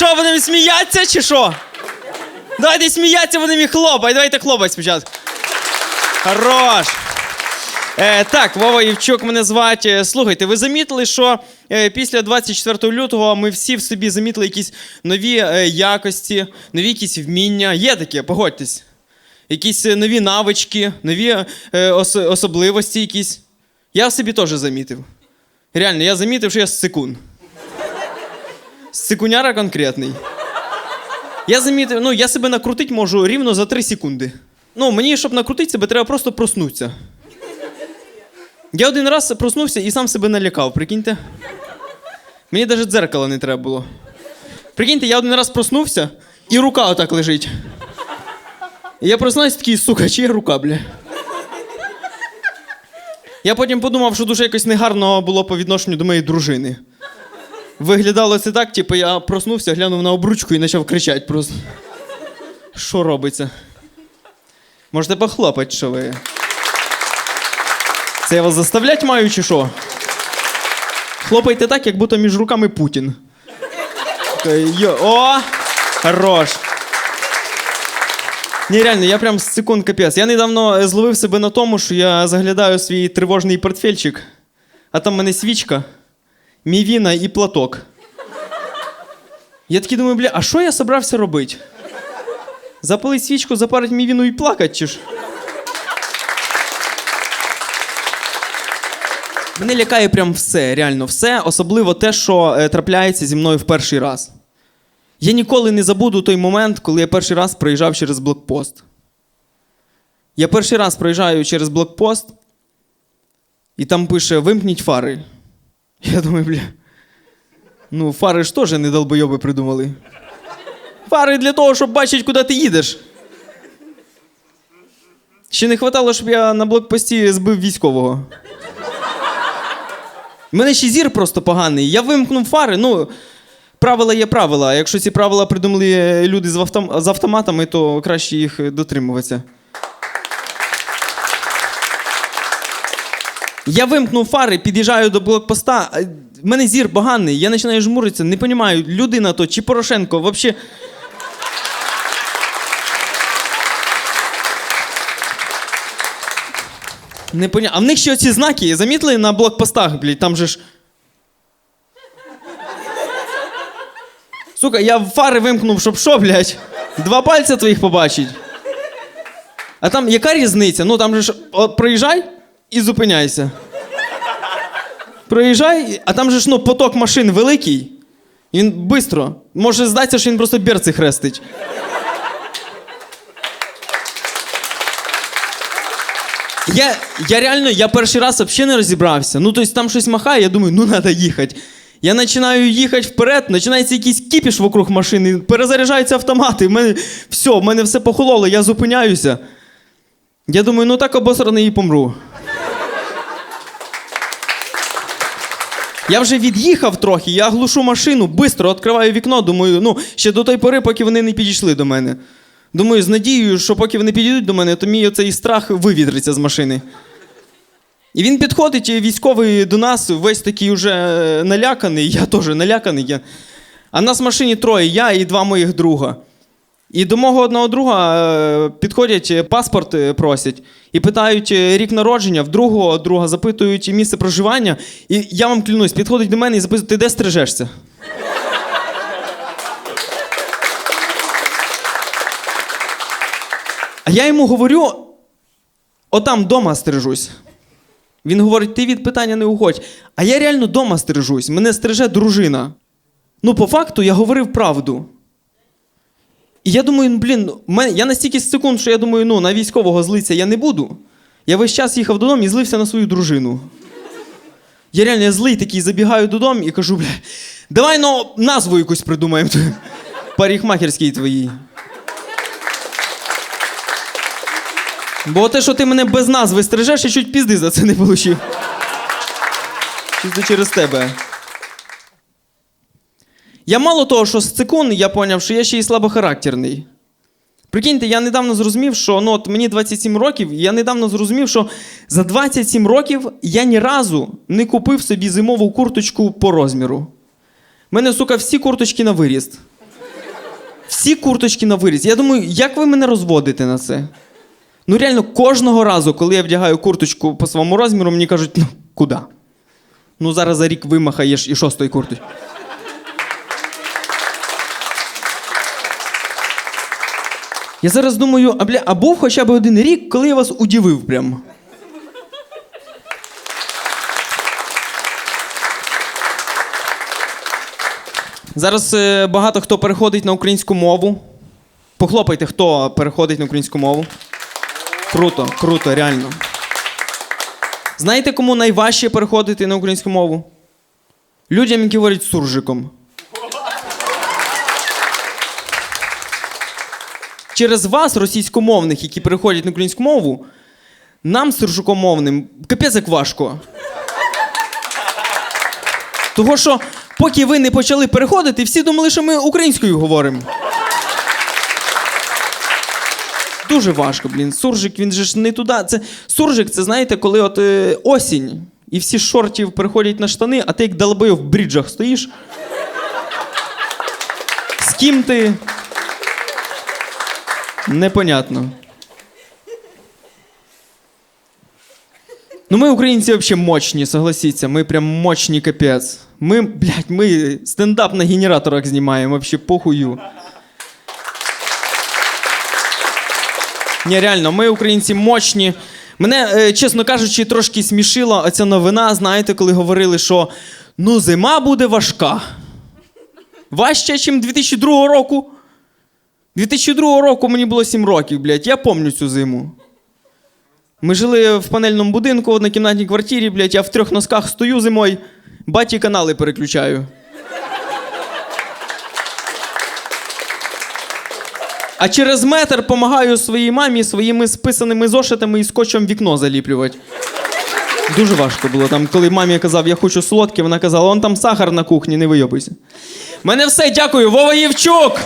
Що, будемо сміятися чи що? Давайте сміятися, будемо і хлопати. Давайте хлопати спочатку. Хорош. Е, так, Вова Євчук мене звати. Слухайте, ви замітили, що е, після 24 лютого ми всі в собі замітили якісь нові е, якості, нові якісь вміння. Є таке, погодьтесь. Якісь е, нові навички, нові е, ос- особливості якісь. Я в собі теж замітив. Реально, я замітив, що я сикун. Сикуняра конкретний. Я замітив, ну я себе накрутити можу рівно за 3 секунди. Ну, мені, щоб накрутити себе, треба просто проснутися. Я один раз проснувся і сам себе налякав, прикиньте. Мені навіть дзеркала не треба було. Прикиньте, я один раз проснувся, і рука отак лежить. І я проснувся такий, сука, чия рука, бля. Я потім подумав, що дуже якось негарно було по відношенню до моєї дружини. Виглядало це так, типу, я проснувся, глянув на обручку і почав кричати просто. Що робиться? Можете похлопати, що ви. Це я вас заставлять маю, чи що? Хлопайте так, як будто між руками Путін. О! Хорош. Ні, реально, я прям з секунд капець. Я недавно е, зловив себе на тому, що я заглядаю свій тривожний портфельчик, а там в мене свічка, мівіна і платок. Я такий думаю, бля, а що я собрався робити? Запалить свічку, запарить мівіну і плакать, чи ж? Мене лякає прям все, реально все, особливо те, що е, трапляється зі мною в перший раз. Я ніколи не забуду той момент, коли я перший раз проїжджав через блокпост. Я перший раз проїжджаю через блокпост, і там пише вимкніть фари. Я думаю, бля. Ну, фари ж теж не долбойоби придумали. Фари для того, щоб бачити, куди ти їдеш. Ще не хватало, щоб я на блокпості збив військового. У мене ще зір просто поганий. Я вимкнув фари. Ну, правила є правила. Якщо ці правила придумали люди з автоматами, то краще їх дотримуватися. Я вимкнув фари, під'їжджаю до блокпоста. а В мене зір поганий, я починаю жмуритися, не розумію, людина то чи Порошенко, взагалі. Не поня... А в них ще оці знаки, замітили на блокпостах, блядь, там же ж. Сука, я фари вимкнув, щоб що, блядь? Два пальця твоїх побачить. А там яка різниця? Ну там же ж от, проїжджай і зупиняйся. Проїжджай, а там же ж ну, поток машин великий. Він швидко. Може здатися, що він просто берці хрестить. Я, я реально, я перший раз взагалі не розібрався. Ну, тобто там щось махає, я думаю, ну треба їхати. Я починаю їхати вперед, починається якийсь кіпіш вокруг машини, перезаряджаються автомати. В мене все, в мене все похололо, я зупиняюся. Я думаю, ну так обосраний і помру. Я вже від'їхав трохи, я глушу машину, швидко відкриваю вікно, думаю, ну, ще до той пори, поки вони не підійшли до мене. Думаю, з надією, що поки вони підійдуть до мене, то мій оцей страх вивітриться з машини. І він підходить, і військовий до нас, весь такий уже е, наляканий, я теж наляканий. Я. А нас в машині троє, я і два моїх друга. І до мого одного друга е, підходять, е, паспорт е, просять і питають рік народження, в другого друга запитують місце проживання. І я вам клянусь, підходить до мене і запитують, ти де стрижешся? А я йому говорю: отам дома стрижусь. Він говорить: ти від питання не уходь. А я реально дома стрижусь, мене стриже дружина. Ну, по факту, я говорив правду. Я думаю, блін, я настільки секунд, що я думаю, ну, на військового злитися я не буду. Я весь час їхав додому і злився на свою дружину. Я реально я злий такий, забігаю додому і кажу, бля, давай ну, назву якусь придумаємо. Парикмахерській твоїй. Бо те, що ти мене без назви стрижеш, я чуть пізди за це не получив. Чисто через тебе. Я мало того, що з цикун, я поняв, що я ще й слабохарактерний. Прикиньте, я недавно зрозумів, що ну, от мені 27 років, і я недавно зрозумів, що за 27 років я ні разу не купив собі зимову курточку по розміру. У мене, сука, всі курточки на виріст. Всі курточки на виріз. Я думаю, як ви мене розводите на це? Ну реально, кожного разу, коли я вдягаю курточку по своєму розміру, мені кажуть, ну куди? Ну зараз за рік вимахаєш і що з тої курточки? Я зараз думаю, а, бля, а був хоча б один рік, коли я вас удивив прям. Зараз е, багато хто переходить на українську мову. Похлопайте, хто переходить на українську мову. Круто, круто, реально. Знаєте, кому найважче переходити на українську мову? Людям, які говорять суржиком. Через вас, російськомовних, які переходять на українську мову, нам, суржикомовним, капець як важко. Того що, поки ви не почали переходити, всі думали, що ми українською говоримо. Дуже важко, блін. Суржик, він же ж не туди. Це суржик, це знаєте, коли от е, осінь, і всі шортів переходять на штани, а ти як долбою в бріджах стоїш. З ким ти? Непонятно. Ну, ми, українці, взагалі мощні, согласіться. Ми прям мощні капець. Ми, блядь, ми стендап на генераторах знімаємо, вообще похую. Ні, реально, ми, українці, мощні. Мене, е, чесно кажучи, трошки смішила оця новина, знаєте, коли говорили, що ну, зима буде важка. Важче, ніж 2002 року. 2002 року мені було 7 років, блядь, я пам'ятаю цю зиму. Ми жили в панельному будинку в однокімнатній квартирі, блядь, я в трьох носках стою зимою, баті канали переключаю. А через метр допомагаю своїй мамі своїми списаними зошитами і скотчем вікно заліплювати. Дуже важко було там, коли мамі казав, я хочу солодке, вона казала, он там сахар на кухні, не вийобуйся. Мене все, дякую, Вова Євчук!